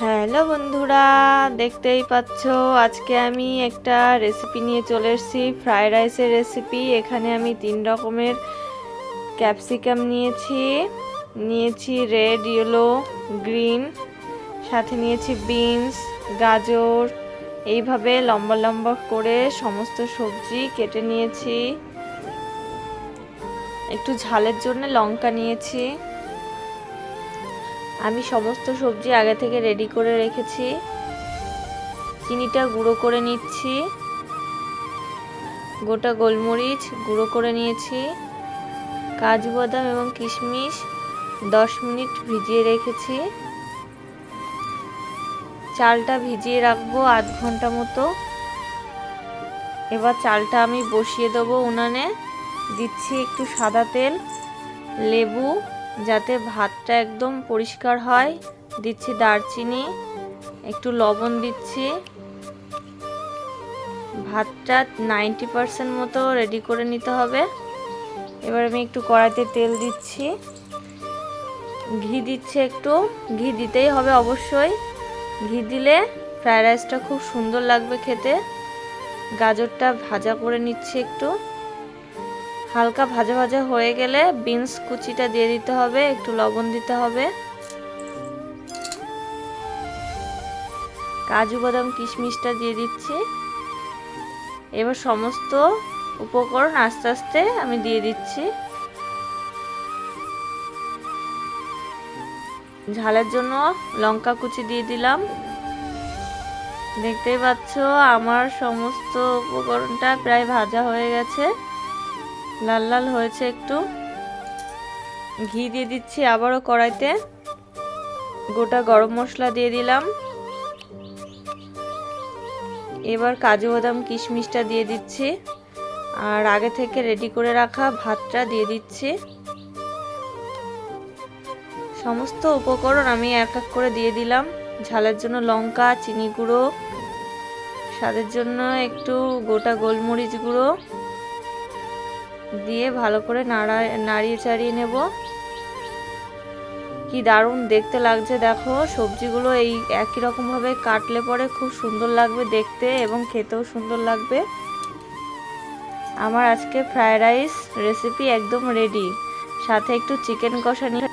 Hello বন্ধুরা, দেখতেই পাচ্ছ, আজকে আমি একটা রেসিপি নিয়ে চলে এসেছি ফ্রায়েড রাইসের রেসিপি এখানে আমি তিন রকমের ক্যাপসিকাম নিয়েছি নিয়েছি রেড ইয়েলো গ্রিন সাথে নিয়েছি বিনস গাজর। এইভাবে লম্বা লম্বা করে সমস্ত সবজি কেটে নিয়েছি। একটু ঝালের জন্য লঙ্কা নিয়েছি। আমি সমস্ত সবজি আগে থেকে রেডি করে রেখেছি। চিনিটা গুঁড়ো করে নিচ্ছি। গোটা গোলমরিচ গুঁড়ো করে নিয়েছি। কাজু বাদাম এবং কিশমিশ দশ মিনিট ভিজিয়ে রেখেছি। চালটা ভিজিয়ে রাখব আধ ঘণ্টা মতো। এবার চালটা আমি বসিয়ে দেবো উনানে। দিচ্ছি একটু সাদা তেল, লেবু যাতে ভাতটা একদম পরিষ্কার হয়। দিচ্ছি দারচিনি, একটু লবণ দিচ্ছি। ভাতটা নাইনটি পারসেন্ট মতো রেডি করে নিতে হবে। এবার আমি একটু কড়াইতে তেল দিচ্ছি। ঘি দিচ্ছে একটু। ঘি দিতেই হবে অবশ্যই। ঘি দিলে ফ্রায়েড রাইসটা খুব সুন্দর লাগবে খেতে। গাজরটা ভাজা করে নিচ্ছি একটু। হালকা ভাজা ভাজা হয়ে গেলে বিনস কুচিটা দিয়ে দিতে হবে, একটু লবণ দিতে হবে। কাজু বাদাম কিশমিশটা দিয়ে দিচ্ছি। এবার সমস্ত উপকরণ আস্তে আস্তে আমি দিয়ে দিচ্ছি। ঝালের জন্য লঙ্কা কুচি দিয়ে দিলাম। দেখতেই পাচ্ছ, আমার সমস্ত উপকরণটা প্রায় ভাজা হয়ে গেছে। লাল লাল হয়েছে একটু। ঘি দিয়ে দিচ্ছি আবারও কড়াইতে। গোটা গরম মশলা দিয়ে দিলাম। এবার কাজু বাদাম কিশমিশটা দিয়ে দিচ্ছি। আর আগে থেকে রেডি করে রাখা ভাতটা দিয়ে দিচ্ছি। সমস্ত উপকরণ আমি এক এক করে দিয়ে দিলাম। ঝালের জন্য লঙ্কা, চিনি গুঁড়ো, স্বাদের জন্য একটু গোটা গোলমরিচ গুঁড়ো। দিয়ে ভালো করে নাড়া নাড়িয়ে চাড়িয়ে নেব। কি দারুণ দেখতে লাগছে, দেখো। সবজিগুলো এই একই রকমভাবে কাটলে পরে খুব সুন্দর লাগবে দেখতে এবং খেতেও সুন্দর লাগবে। আমার আজকে ফ্রায়েড রাইস রেসিপি একদম রেডি। সাথে একটু চিকেন কষা নিয়ে